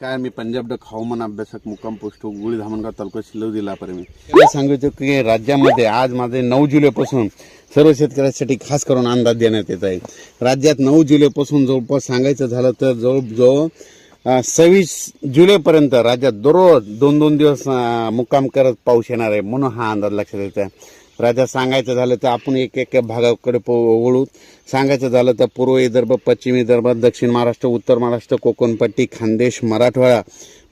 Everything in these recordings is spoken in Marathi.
काय मी पंजाब डक हवामान अभ्यासक मुक्काम पोस्ट गुळी धामणगाव तालुका शिल्लव जिल्हापर्यंत मी. सांगायचं की राज्यामध्ये आज माझे नऊ जुलैपासून सर्व शेतकऱ्यांसाठी खास करून अंदाज देण्यात येत आहे. राज्यात नऊ जुलैपासून जवळपास सांगायचं झालं तर जवळजवळ सव्वीस जुलैपर्यंत राज्यात दररोज दोन दोन दिवस मुक्काम करत पाऊस येणार आहे म्हणून हा अंदाज लक्षात येत आहे. राज्यात सांगायचं झालं तर आपण एक एक भागाकडे पो- वळू. सांगायचं झालं तर पूर्व विदर्भ पश्चिम विदर्भ दक्षिण महाराष्ट्र उत्तर महाराष्ट्र कोकणपट्टी खानदेश मराठवाडा.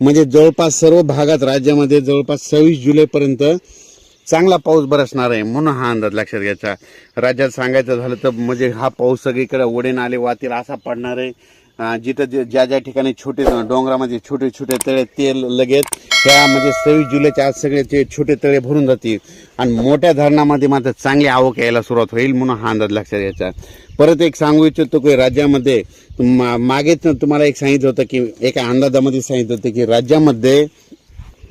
म्हणजे जवळपास सर्व भागात राज्यामध्ये जवळपास सव्वीस जुलैपर्यंत चांगला पाऊस बरसणार आहे म्हणून हा अंदाज लक्षात घ्यायचा. राज्यात सांगायचं झालं तर म्हणजे हा पाऊस सगळीकडे ओढे नाले वातील असा पडणार आहे. जिथं ज्या ज्या ठिकाणी छोटे डोंगरामध्ये छोटे छोटे तळे ते लगेच त्या म्हणजे सव्वीस जुलैच्या आज सगळे ते छोटे तळे भरून जातील. आणि मोठ्या धरणामध्ये मात्र चांगली आवक यायला सुरुवात होईल म्हणून हा अंदाज लक्षात घ्यायचा. परत एक सांगू इच्छितो की राज्यामध्ये मा- मागेच तुम्हाला एक सांगितलं होतं की एका अंदाजामध्ये सांगितलं होतं की राज्यामध्ये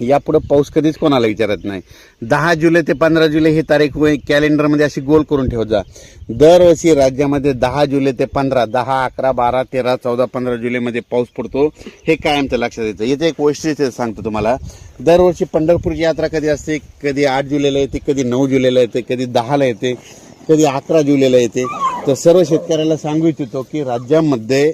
यापुढं पाऊस कधीच कोणाला विचारत नाही. दहा जुलै ते पंधरा जुलै ही तारीख कॅलेंडरमध्ये अशी गोल करून ठेवत जा. दरवर्षी राज्यामध्ये दहा जुलै ते पंधरा दहा अकरा बारा तेरा चौदा पंधरा जुलैमध्ये पाऊस पडतो. हे कायमचं लक्षात येतं. याचं एक वैशिष्ट्य सांगतो तुम्हाला. दरवर्षी पंढरपूरची यात्रा कधी असते? कधी आठ जुलैला येते कधी नऊ जुलैला येते कधी दहाला येते कधी अकरा जुलैला येते. तर सर्व शेतकऱ्याला सांगू इच्छितो की राज्यामध्ये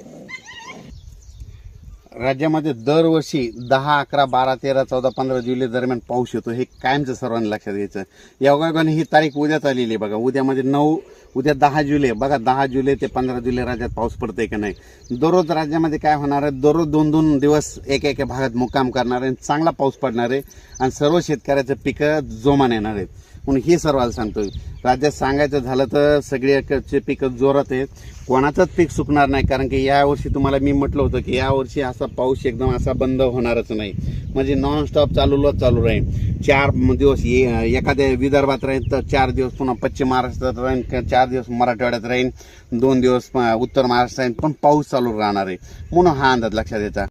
राज्यामध्ये दरवर्षी दहा अकरा बारा तेरा चौदा पंधरा जुलै दरम्यान पाऊस येतो हे कायमचं सर्वांनी लक्षात घ्यायचं. योगायोगाने ही तारीख उद्याच आलेली आहे बघा. उद्यामध्ये नऊ उद्या दहा जुलै. बघा दहा जुलै ते पंधरा जुलै राज्यात पाऊस पडतोय का नाही? दररोज राज्यामध्ये काय होणार आहे? दररोज दोन दोन दिवस एक एक भागात मुक्काम करणार आहे चांगला पाऊस पडणार आहे आणि सर्व शेतकऱ्याचं पिकं जोमान येणार आहेत. म्हणून हे सर्वांना सांगतो राज्यात सांगायचं झालं तर सगळ्याचे पिकं जोरात आहेत. कोणाचंच पीक सुकणार नाही कारण की यावर्षी तुम्हाला मी म्हटलं होतं की यावर्षी असा पाऊस एकदम असा बंद होणारच नाही. म्हणजे नॉनस्टॉप चालूलाच चालू राहील. चार दिवस ये एखाद्या विदर्भात राहील तर चार दिवस पुन्हा पश्चिम महाराष्ट्रात राहील चार दिवस मराठवाड्यात राहील दोन दिवस उत्तर महाराष्ट्रात राहील पण पाऊस चालू राहणार आहे. म्हणून हा अंदाज लक्षात येतात